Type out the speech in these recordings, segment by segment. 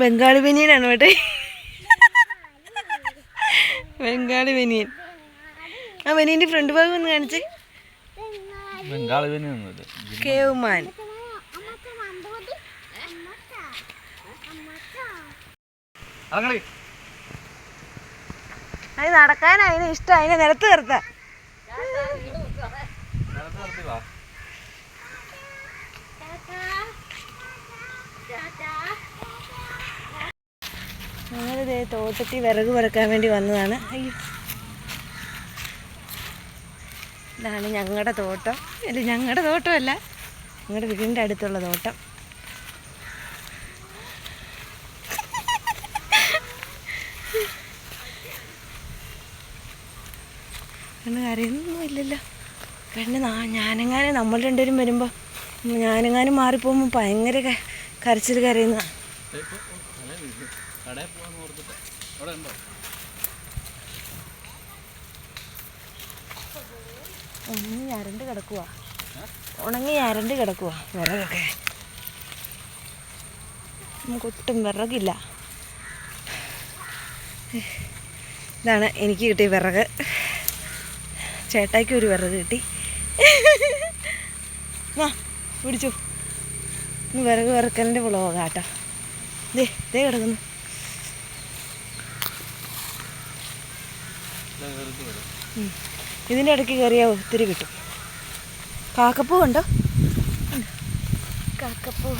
ബംഗാളി ബനിയനാണ് വേട്ടെ ബംഗാളി ബനിയൻ. ആ ബനിയന്റെ ഫ്രണ്ട് ഭാഗം ഒന്ന് കാണിച്ചേ. ബംഗാളി ബനിയൻ കേവുമാൻ. അത് നടക്കാൻ അതിന് ഇഷ്ടം അതിനെ നിലത്ത് നിർത്ത ഞങ്ങളിതേ തോട്ടത്തിൽ വിറക് പറക്കാൻ വേണ്ടി വന്നതാണ്. അയ്യോ ഇതാണ് ഞങ്ങളുടെ തോട്ടം. അല്ല ഞങ്ങളുടെ തോട്ടമല്ല ഞങ്ങളുടെ വീടിന്റെ അടുത്തുള്ള തോട്ടം. പെണ്ണ് കരയൊന്നും ഇല്ലല്ലോ. പെണ്ണ് ഞാനെങ്ങാനും നമ്മൾ രണ്ടുപേരും വരുമ്പോൾ ഞാനെങ്ങാനും മാറിപ്പോകുമ്പോൾ ഭയങ്കര കരച്ചിൽ കരയുന്ന കടയിൽ പോകാന്ന് ഓർത്തിട്ട്. അവിടെ ഉണ്ടോ? ഉണങ്ങി അരണ്ട് കിടക്കുക ഉണങ്ങി അരണ്ട് കിടക്കുക വിറകൊക്കെ. നമുക്ക് ഒട്ടും വിറകില്ല. ഇതാണ് എനിക്ക് കിട്ടിയ വിറക്. ചേട്ടായിക്ക് ഒരു വിറക് കിട്ടി. ആ പിടിച്ചു. ഇന്ന് വിറക് വിറക്കലിന്റെ വ്ളോഗാ കേട്ടോ. ദേ ദേ കിടക്കുന്നു. ഇതിന്റെ ഇടയ്ക്ക് കയറിയാൽ ഒത്തിരി കിട്ടും. കാക്കപ്പൂ ഉണ്ടോ. കാക്കപ്പൂ.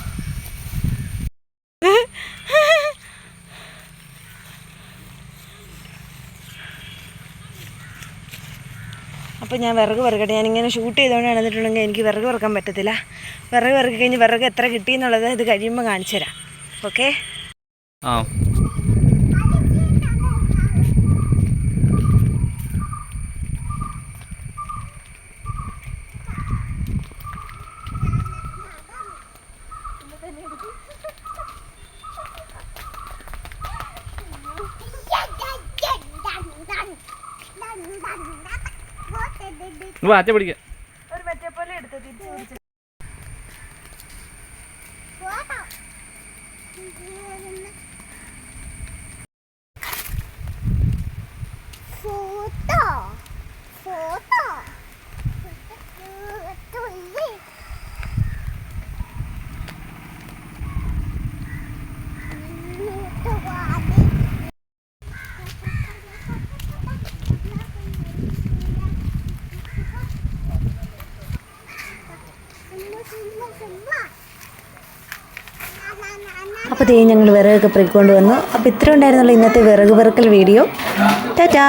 അപ്പോൾ ഞാൻ വിറക് വിറകട്ടെ ഞാനിങ്ങനെ ഷൂട്ട് ചെയ്തുകൊണ്ട് നടന്നിട്ടുണ്ടെങ്കിൽ എനിക്ക് വിറക് വിറക്കാൻ പറ്റത്തില്ല. വിറക് വിറക്കി കഴിഞ്ഞ് വിറക് എത്ര കിട്ടിയെന്നുള്ളത് ഇത് കഴിയുമ്പോൾ കാണിച്ചു തരാം ഓക്കെ? ആ. വാച്ച പിടിക്കാം. ഒരു മറ്റേ പോലെ എടുത്ത് തിരിച്ചു പിടിച്ച്. അപ്പോൾ ദേ ഞങ്ങൾ വിറകൊക്കെ പെറുക്കൊണ്ട് വന്നു. അപ്പോൾ ഇത്ര ഉണ്ടായിരുന്നുള്ളൂ ഇന്നത്തെ വിറക് പെറുക്കൽ വീഡിയോ. ടാറ്റാ.